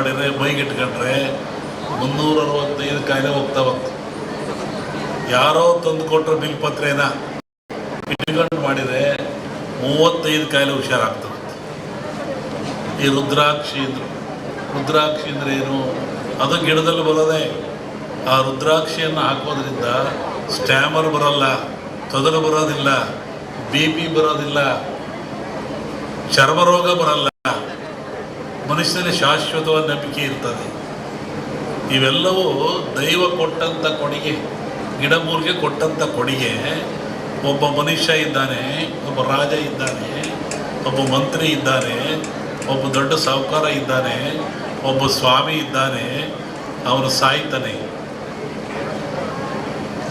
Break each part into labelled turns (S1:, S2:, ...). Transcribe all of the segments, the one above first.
S1: ಮಾಡಿದ್ರೆ ಮೈಗಿಟ್ಕೊಂಡ್ರೆ ಮುನ್ನೂರ ಅರವತ್ತೈದು ಕಾಯಿಲೆ ಹೋಗ್ತಾವಂತ. ಯಾರೋ ತಂದು ಕೊಟ್ಟರು ಬಿಲ್ ಪತ್ರೇನ. ಇಟ್ಕೊಂಡು ಮಾಡಿದರೆ ಮೂವತ್ತೈದು ಕಾಯಿಲೆ ಹುಷಾರಾಗ್ತದೆ ಈ ರುದ್ರಾಕ್ಷಿ ಅಂದ್ರು. ರುದ್ರಾಕ್ಷಿ ಅಂದ್ರೆ ಏನು? ಅದು ಗಿಡದಲ್ಲಿ ಬರೋದೇ. ಆ ರುದ್ರಾಕ್ಷಿಯನ್ನು ಹಾಕೋದ್ರಿಂದ ಸ್ಟ್ಯಾಮರ್ ಬರಲ್ಲ ತೊದಲು ಬರೋದಿಲ್ಲ, ಬಿ ಪಿ ಬರೋದಿಲ್ಲ ಚರ್ಮರೋಗ ಬರಲ್ಲ. ಮನುಷ್ಯನಲ್ಲಿ ಶಾಶ್ವತವಾದ ನಂಬಿಕೆ ಇರ್ತದೆ. ಇವೆಲ್ಲವೂ ದೈವ ಕೊಟ್ಟಂಥ ಕೊಡುಗೆ, ಗಿಡಮೂರ್ಗೆ ಕೊಟ್ಟಂಥ ಕೊಡುಗೆ. ಒಬ್ಬ ಮನುಷ್ಯ ಇದ್ದಾನೆ, ಒಬ್ಬ ರಾಜ ಇದ್ದಾನೆ, ಒಬ್ಬ ಮಂತ್ರಿ ಇದ್ದಾನೆ, ಒಬ್ಬ ದೊಡ್ಡ ಸಾಹುಕಾರ ಇದ್ದಾನೆ, ಒಬ್ಬ ಸ್ವಾಮಿ ಇದ್ದಾನೆ, ಅವನು ಸಾಯ್ತಾನೆ.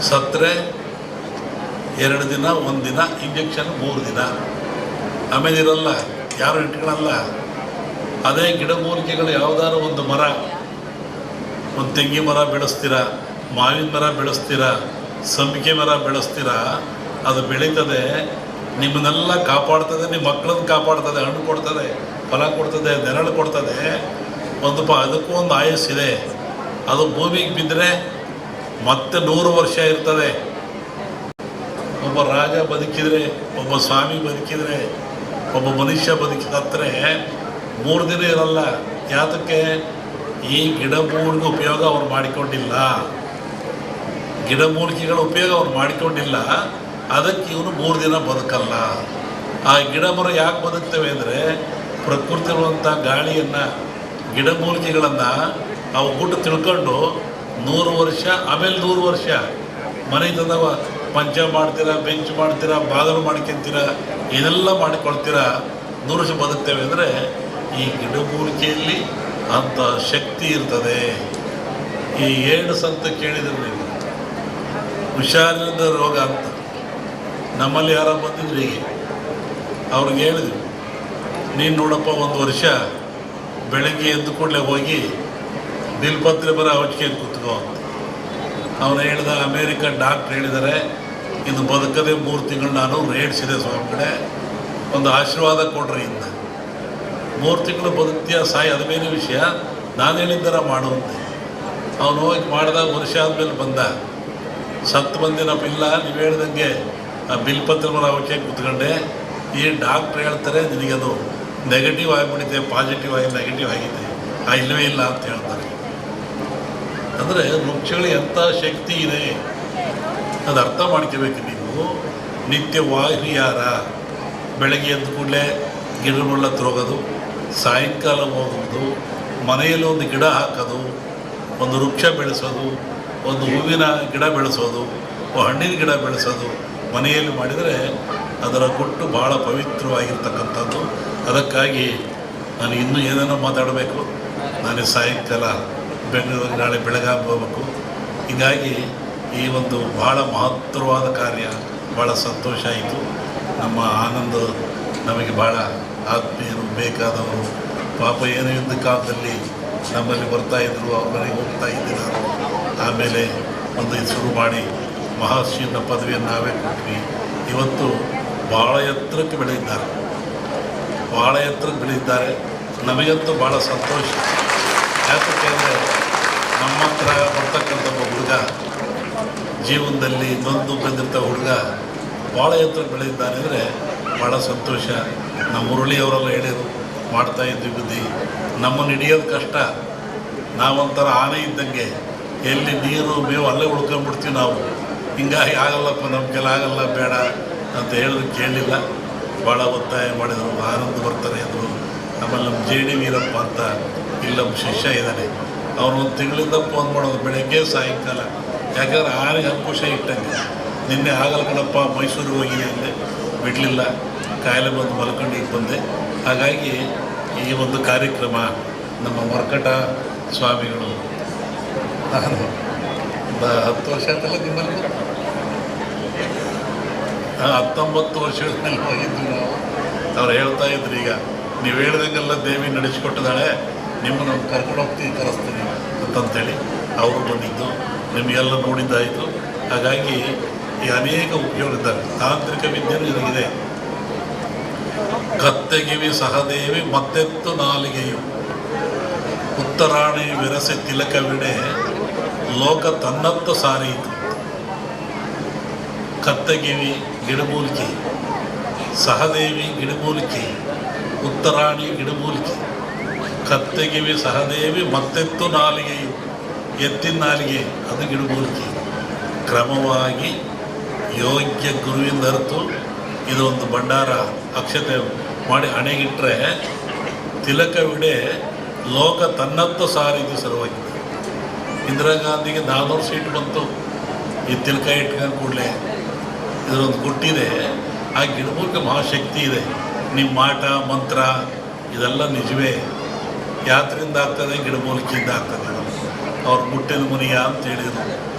S1: ಸತ್ತರೆ ಎರಡು ದಿನ ಒಂದು ದಿನ ಇಂಜೆಕ್ಷನ್ ಮೂರು ದಿನ. ಆಮೇಲೆ ಇರಲ್ಲ ಯಾರು ಇಟ್ಕೊಳ್ಳಲ್ಲ ಅದೇ ಗಿಡಮೂಲಿಕೆಗಳು ಯಾವುದಾದ್ರು ಒಂದು ಮರ, ಒಂದು ತೆಂಗಿ ಮರ ಬೆಳೆಸ್ತೀರಾ, ಮಾವಿನ ಮರ ಬೆಳೆಸ್ತೀರಾ, ಸಂಪಿಗೆ ಮರ ಬೆಳೆಸ್ತೀರಾ, ಅದು ಬೆಳೀತದೆ, ನಿಮ್ಮನ್ನೆಲ್ಲ ಕಾಪಾಡ್ತದೆ, ನಿಮ್ಮ ಮಕ್ಕಳನ್ನ ಕಾಪಾಡ್ತದೆ, ಹಣ್ಣು ಕೊಡ್ತದೆ, ಫಲ ಕೊಡ್ತದೆ, ನೆರಳು ಕೊಡ್ತದೆ. ಒಂದು ಪ, ಅದಕ್ಕೂ ಒಂದು ಆಯಸ್ಸಿದೆ ಅದು ಭೂಮಿಗೆ ಬಿದ್ದರೆ ಮತ್ತೆ ನೂರು ವರ್ಷ ಇರ್ತದೆ. ಒಬ್ಬ ರಾಜ ಬದುಕಿದರೆ, ಒಬ್ಬ ಸ್ವಾಮಿ ಬದುಕಿದರೆ, ಒಬ್ಬ ಮನುಷ್ಯ ಬದುಕಿದತ್ರೆ ಮೂರು ದಿನ ಇರಲ್ಲ. ಯಾತಕ್ಕೆ? ಈ ಗಿಡಮೂಲಿಕೆ ಉಪಯೋಗ ಅವ್ರು ಮಾಡಿಕೊಂಡಿಲ್ಲ. ಗಿಡಮೂಲಿಕೆಗಳ ಉಪಯೋಗ ಅವ್ರು ಮಾಡಿಕೊಂಡಿಲ್ಲ. ಅದಕ್ಕೆ ಇವನು ಮೂರು ದಿನ ಬದುಕಲ್ಲ. ಆ ಗಿಡ ಮರ ಯಾಕೆ ಬದುಕ್ತವೆ ಅಂದರೆ, ಪ್ರಕೃತಿ ಇರುವಂಥ ಗಾಳಿಯನ್ನು ಗಿಡಮೂಲಿಕೆಗಳನ್ನು ಅವು ಗುಟ್ಟು ತಿಳ್ಕೊಂಡು ನೂರು ವರ್ಷ, ಆಮೇಲೆ ನೂರು ವರ್ಷ ಮನೆ ತಂದವ ಪಂಚ ಮಾಡ್ತೀರಾ, ಬೆಂಚ್ ಮಾಡ್ತೀರಾ, ಬಾಗಿಲು ಮಾಡ್ಕೊಂತೀರಾ, ಇದೆಲ್ಲ ಮಾಡಿಕೊಳ್ತೀರಾ, ನೂರು ವರ್ಷ ಬದುಕ್ತೇವೆ ಅಂದರೆ ಈ ಗಿಡಮೂಲಿಕೆಯಲ್ಲಿ ಅಂಥ ಶಕ್ತಿ ಇರ್ತದೆ. ಈ ಏಳು ಸಂತ ಕೇಳಿದ್ರು ನೀವು. ಹುಷಾರಿಲ್ಲದ ರೋಗ ಅಂತ. ನಮ್ಮಲ್ಲಿ ಯಾರ ಬಂದಿದ್ರು ಹೀಗೆ. ಅವ್ರಿಗೆ ಹೇಳಿದ್ರು, ನೀನು ನೋಡಪ್ಪ, ಒಂದು ವರ್ಷ ಬೆಳಗ್ಗೆ ಎದ್ದು ಕೂಡಲೇ ಹೋಗಿ ಬಿಲ್ಪತ್ರೆ ಬರ ಔಷಧಿ ಕೂತ್ಕೋ ಅಂತ. ಅವನು ಹೇಳಿದ ಅಮೇರಿಕ ಡಾಕ್ಟ್ರ್ ಹೇಳಿದ್ದಾರೆ, ಇನ್ನು ಬದುಕದೆ ಮೂರು ತಿಂಗಳು ನಾನು ರೇಡ್ಸಿದೆ ಸ್ವಾಮಿ ಕಡೆ ಒಂದು ಆಶೀರ್ವಾದ ಕೊಡ್ರಿ ಇಂದ. ಮೂರು ತಿಂಗಳು ಬದುಕ್ತೀಯ ಸಾಯಿ, ಅದು ಬೇರೆ ವಿಷಯ. ನಾನು ಹೇಳಿದ್ದರ ಮಾಡುವಂತೆ ಅವನು ಹೋಗಿ ಮಾಡಿದಾಗ ವರ್ಷ ಆದಮೇಲೆ ಬಂದ. ಸತ್ತು ಬಂದಿನಪ್ಪ ಇಲ್ಲ ನೀವು ಹೇಳ್ದಂಗೆ ಆ ಬಿಲ್ ಪತ್ರ ಅವಶ್ಯ ಕೂತ್ಕೊಂಡೆ. ಈ ಡಾಕ್ಟ್ರ್ ಹೇಳ್ತಾರೆ, ನಿನಗದು ನೆಗೆಟಿವ್ ಆಗಿಬಿಟ್ಟಿದೆ ಪಾಸಿಟಿವ್ ಆಗಿ ನೆಗೆಟಿವ್ ಆಗಿದೆ. ಆ ಇಲ್ಲವೇ ಇಲ್ಲ ಅಂತ ಹೇಳ್ತಾರೆ. ಅಂದರೆ ವೃಕ್ಷಗಳು ಎಂಥ ಶಕ್ತಿ ಇದೆ? ಅದು ಅರ್ಥ ಮಾಡ್ಕೋಬೇಕು ನೀವು. ನಿತ್ಯ ವಾಹಿಯಾರ ಬೆಳಗ್ಗೆ ಎದ್ದ ಕೂಡಲೇ ಗಿಡಗಳ ಹೋಗೋದು ಸಾಯಂಕಾಲ ಹೋಗುವುದು, ಮನೆಯಲ್ಲಿ ಒಂದು ಗಿಡ ಹಾಕೋದು, ಒಂದು ವೃಕ್ಷ ಬೆಳೆಸೋದು, ಒಂದು ಹೂವಿನ ಗಿಡ ಬೆಳೆಸೋದು ಹಣ್ಣಿನ ಗಿಡ ಬೆಳೆಸೋದು ಮನೆಯಲ್ಲಿ ಮಾಡಿದರೆ ಅದರ ಕೊಟ್ಟು ಭಾಳ ಪವಿತ್ರವಾಗಿರ್ತಕ್ಕಂಥದ್ದು. ಅದಕ್ಕಾಗಿ ನಾನು ಇನ್ನೂ ಏನೇನೋ ಮಾತಾಡಬೇಕು. ನಾನು ಸಾಯಂಕಾಲ ಬೆಂಗಳೂರಿಗೆ ನಾಳೆ ಬೆಳಗಾವಿ ಹೋಗಬೇಕು. ಹೀಗಾಗಿ ಈ ಒಂದು ಭಾಳ ಮಹತ್ತರವಾದ ಕಾರ್ಯ ಭಾಳ ಸಂತೋಷ ಆಯಿತು. ನಮ್ಮ ಆನಂದ ನಮಗೆ ಭಾಳ ಆತ್ಮೀಯರು ಬೇಕಾದವರು. ಪಾಪ ಏನೋ ಇದ್ದ ಕಾಲದಲ್ಲಿ ನಮ್ಮಲ್ಲಿ ಬರ್ತಾಯಿದ್ರು ಅವ್ರ ಮನೆಗೆ ಹೋಗ್ತಾ ಇದ್ದಿಲ್ಲ. ಆಮೇಲೆ ಒಂದು ಹೆಸರು ಮಾಡಿ ಮಹರ್ಷಿಯನ್ನ ಪದವಿಯನ್ನು ನಾವೇ ಕೊಟ್ವಿ. ಇವತ್ತು ಭಾಳ ಎತ್ತರಕ್ಕೆ ಬೆಳೆದಿದ್ದಾರೆ. ಭಾಳ ಎತ್ತರಕ್ಕೆ ಬೆಳೆದಿದ್ದಾರೆ. ನಮಗಂತೂ ಭಾಳ ಸಂತೋಷ. ಯಾಕಂದರೆ ನಮ್ಮ ಹತ್ರ ಬರ್ತಕ್ಕಂಥ ಒಬ್ಬ ಹುಡುಗ, ಜೀವನದಲ್ಲಿ ನೊಂದು ಬೆಂದಿರ್ತ ಹುಡುಗ ಭಾಳ ಎತ್ತರಕ್ಕೆ ಬೆಳೆದಿದ್ದಾನೆ ಅಂದರೆ ಭಾಳ ಸಂತೋಷ. ನಮ್ಮ ಮುರಳಿಯವರೆಲ್ಲ ಹೇಳಿದರು, ಮಾಡ್ತಾ ಇದ್ವಿ ಬುದ್ಧಿ. ನಮ್ಮನ್ನು ಹಿಡಿಯೋದು ಕಷ್ಟ. ನಾವೊಂಥರ ಆನೆ ಇದ್ದಂಗೆ ಎಲ್ಲಿ ನೀರು ಮೇವು ಅಲ್ಲೇ ಉಳ್ಕೊಂಡ್ಬಿಡ್ತೀವಿ ನಾವು. ಹಿಂಗಾಗಿ ಆಗಲ್ಲಪ್ಪ ನಮ್ಮ ಕೆಲ ಆಗಲ್ಲ, ಬೇಡ ಅಂತ ಹೇಳಿದ್ರು ಕೇಳಲಿಲ್ಲ ಭಾಳ ಒತ್ತಾಯ ಮಾಡಿದರು. ಆನಂದ ಬರ್ತಾರೆ ಅಂದರು. ಆಮೇಲೆ ನಮ್ಮ ಜೆ ಡಿ ವೀರಪ್ಪ ಅಂತ ಇಲ್ಲ, ನಮ್ಮ ಶಿಷ್ಯ ಇದ್ದಾನೆ. ಅವನು ಒಂದು ತಿಂಗಳಿಂದ ಫೋನ್ ಮಾಡೋದು ಬೆಳಗ್ಗೆ, ಸಾಯಂಕಾಲ. ಯಾಕಂದ್ರೆ ಆನೆಗೆ ಅಂಕುಶ ಇಟ್ಟಂಗೆ. ನಿನ್ನೆ ಆಗಲ್ಲ ಕಣಪ್ಪ, ಮೈಸೂರಿಗೆ ಹೋಗಿ ಅಂದೆ. ಬಿಡಲಿಲ್ಲ. ಕಾಯಿಲೆ ಬಂದು ಮಲ್ಕೊಂಡು ಈಗ ಬಂದೆ. ಹಾಗಾಗಿ ಈ ಒಂದು ಕಾರ್ಯಕ್ರಮ ನಮ್ಮ ಮರ್ಕಟ ಸ್ವಾಮಿಗಳು. ನಾನು ಒಂದು ಹತ್ತು ವರ್ಷ ಆಯ್ತಲ್ಲ ನಿಮ್ಮಲ್ಲಿ? ಹತ್ತೊಂಬತ್ತು ವರ್ಷಗಳಲ್ಲಿ ಹೋಗಿದ್ವಿ ನಾವು. ಅವ್ರು ಹೇಳ್ತಾ ಇದ್ರು ಈಗ, ನೀವು ಹೇಳ್ದಂಗೆಲ್ಲ ದೇವಿ ನಡೆಸಿಕೊಟ್ಟಿದ್ದಾಳೆ. ನಿಮ್ಮನ್ನು ಕರ್ಕೊಂಡು ಹೋಗ್ತೀವಿ, ಕರೆಸ್ತೀನಿ. ಅಂತಂತೇಳಿ ಅವರು ಬಂದಿದ್ದು. ನಿಮಗೆಲ್ಲ ನೋಡಿದ್ದಾಯಿತು. ಹಾಗಾಗಿ ಈ ಅನೇಕ ಉಪಯೋಗ ಇದ್ದಾವೆ ತಾಂತ್ರಿಕ ವಿದ್ಯೆ ಇದಗಿದೆ ಕತ್ತೆಗಿವಿ ಸಹದೇವಿ, ಮತ್ತೆತ್ತು ನಾಲಿಗೆಯು. ಉತ್ತರಾಣಿ ವಿರಸೆ ತಿಲಕವಿಡೆ, ಲೋಕ ತನ್ನತ್ತು ಸಾರಿಯಿತು. ಕತ್ತಗಿವಿ ಗಿಡಮೂಲಿಕೆ, ಸಹದೇವಿ ಗಿಡಮೂಲಿಕೆ, ಉತ್ತರಾಣಿ ಗಿಡಮೂಲಿಕೆ. ಕತ್ತೆಗಿವಿ ಸಹದೇವಿ, ಮತ್ತೆತ್ತು ನಾಲಿಗೆಯು. ಎತ್ತಿನ ನಾಲಿಗೆ, ಅದು ಗಿಡಮೂಲಿಕೆ. ಕ್ರಮವಾಗಿ ಯೋಗ್ಯ ಗುರುವಿಂದ ಅರ್ತು ಇದೊಂದು ಭಂಡಾರ ಅಕ್ಷತೆ ಮಾಡಿ ಹಣೆಗಿಟ್ರೆ ತಿಲಕವಿಡೆ ಲೋಕ ತನ್ನತ್ತ ಸಾರಿದ್ದು ಸಲುವಾಗಿ ಇಂದಿರಾ ಗಾಂಧಿಗೆ ನಾನ್ನೂರು ಸೀಟ್ ಬಂತು. ಈ ತಿಲಕ ಇಟ್ಕೊಂಡು ಕೂಡಲೇ ಇದರೊಂದು ಗುಟ್ಟಿದೆ. ಆ ಗಿಡಮೂಲಿಕೆ ಮಹಾಶಕ್ತಿ ಇದೆ. ನಿಮ್ಮ ಮಾಟ, ಮಂತ್ರ ಇದೆಲ್ಲ ನಿಜವೇ. ಯಾತ್ರೆಯಿಂದ ಆಗ್ತದೆ, ಗಿಡಮೂಲಿಕೆಯಿಂದ ಆಗ್ತದೆ. ಅವ್ರ ಮುಟ್ಟಿನ ಮುನಿಯ ಅಂತ ಹೇಳಿದರು.